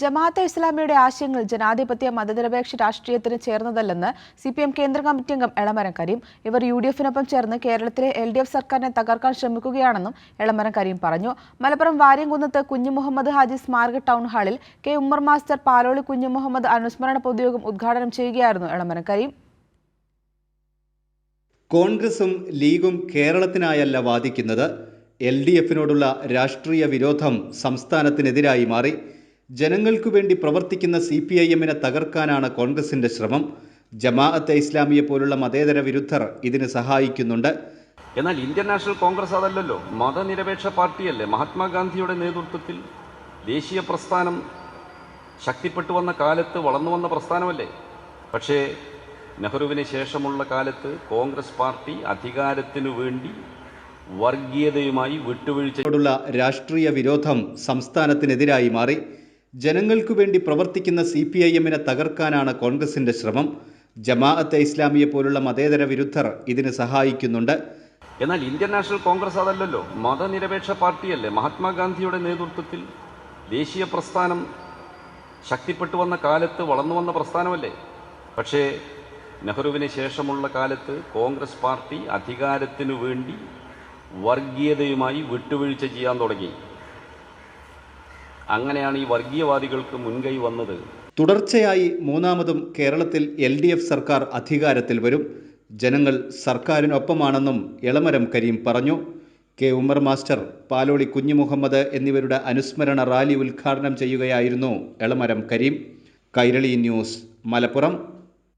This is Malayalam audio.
ജമാഅത്തെ ഇസ്ലാമിയുടെ ആശയങ്ങൾ ജനാധിപത്യ മതനിരപേക്ഷ രാഷ്ട്രീയത്തിന് ചേർന്നതല്ലെന്ന് സി പി എം കേന്ദ്ര കമ്മിറ്റി അംഗം എളമരം കരീം ഇവർ യു ഡി എഫിനൊപ്പം ചേർന്ന് കേരളത്തിലെ എൽ ഡി എഫ് സർക്കാരിനെ തകർക്കാൻ ശ്രമിക്കുകയാണെന്നും എളമരം കരീം പറഞ്ഞു. മലപ്പുറം വാര്യംകുന്നത്ത് കുഞ്ഞു മുഹമ്മദ് ഹാജി സ്മാരക ടൗൺ ഹാളിൽ കെ ഉമ്മർ മാസ്റ്റർ പാലോളി കുഞ്ഞു മുഹമ്മദ് അനുസ്മരണ പൊതുയോഗം ഉദ്ഘാടനം ചെയ്യുകയായിരുന്നു എളമരം കരീം. കോൺഗ്രസും ലീഗും കേരളത്തിനായല്ല വാദിക്കുന്നത്. എൽ ഡി എഫിനോടുള്ള രാഷ്ട്രീയ വിരോധം സംസ്ഥാനത്തിനെതിരായി മാറി. ജനങ്ങൾക്കു വേണ്ടി പ്രവർത്തിക്കുന്ന സി പി ഐ എമ്മിനെ തകർക്കാനാണ് കോൺഗ്രസിന്റെ ശ്രമം. ജമാഅത്തെ ഇസ്ലാമിയെ പോലുള്ള മതേതര വിരുദ്ധർ ഇതിന് സഹായിക്കുന്നുണ്ട്. എന്നാൽ ഇന്ത്യൻ നാഷണൽ കോൺഗ്രസ് അതല്ലല്ലോ മതനിരപേക്ഷ പാർട്ടിയല്ലേ മഹാത്മാഗാന്ധിയുടെ നേതൃത്വത്തിൽ ദേശീയ പ്രസ്ഥാനം ശക്തിപ്പെട്ടു വന്ന കാലത്ത് വളർന്നു വന്ന പ്രസ്ഥാനമല്ലേ? പക്ഷേ നെഹ്റുവിന് ശേഷമുള്ള കാലത്ത് കോൺഗ്രസ് പാർട്ടി അധികാരത്തിനു വേണ്ടി വർഗീയതയുമായി വിട്ടുവീഴ്ചയോടുള്ള രാഷ്ട്രീയ വിരോധം സംസ്ഥാനത്തിനെതിരായി മാറി. ജനങ്ങൾക്കു വേണ്ടി പ്രവർത്തിക്കുന്ന സി പി ഐ എമ്മിനെ തകർക്കാനാണ് കോൺഗ്രസിന്റെ ശ്രമം. ജമാഅത്തെ ഇസ്ലാമിയെ പോലുള്ള മതേതര വിരുദ്ധർ ഇതിന് സഹായിക്കുന്നുണ്ട്. എന്നാൽ ഇന്ത്യൻ നാഷണൽ കോൺഗ്രസ് അതല്ലല്ലോ മതനിരപേക്ഷ പാർട്ടിയല്ലേ മഹാത്മാഗാന്ധിയുടെ നേതൃത്വത്തിൽ? ദേശീയ പ്രസ്ഥാനം ശക്തിപ്പെട്ടു വന്ന കാലത്ത് വളർന്നു വന്ന പ്രസ്ഥാനമല്ലേ? പക്ഷേ നെഹ്റുവിന് ശേഷമുള്ള കാലത്ത് കോൺഗ്രസ് പാർട്ടി അധികാരത്തിനു വേണ്ടി വർഗീയതയുമായി വിട്ടുവീഴ്ച ചെയ്യാൻ തുടങ്ങി. അങ്ങനെയാണ് ഈ വർഗീയവാദികൾക്ക് മുൻകൈ വന്നത്. തുടർച്ചയായി മൂന്നാമതും കേരളത്തിൽ എൽ ഡി എഫ് സർക്കാർ അധികാരത്തിൽ വരും. ജനങ്ങൾ സർക്കാരിനൊപ്പമാണെന്നും എളമരം കരീം പറഞ്ഞു. കെ ഉമർ മാസ്റ്റർ പാലോളി കുഞ്ഞുമുഹമ്മദ് എന്നിവരുടെ അനുസ്മരണ റാലി ഉദ്ഘാടനം ചെയ്യുകയായിരുന്നു എളമരം കരീം. കൈരളി ന്യൂസ് മലപ്പുറം.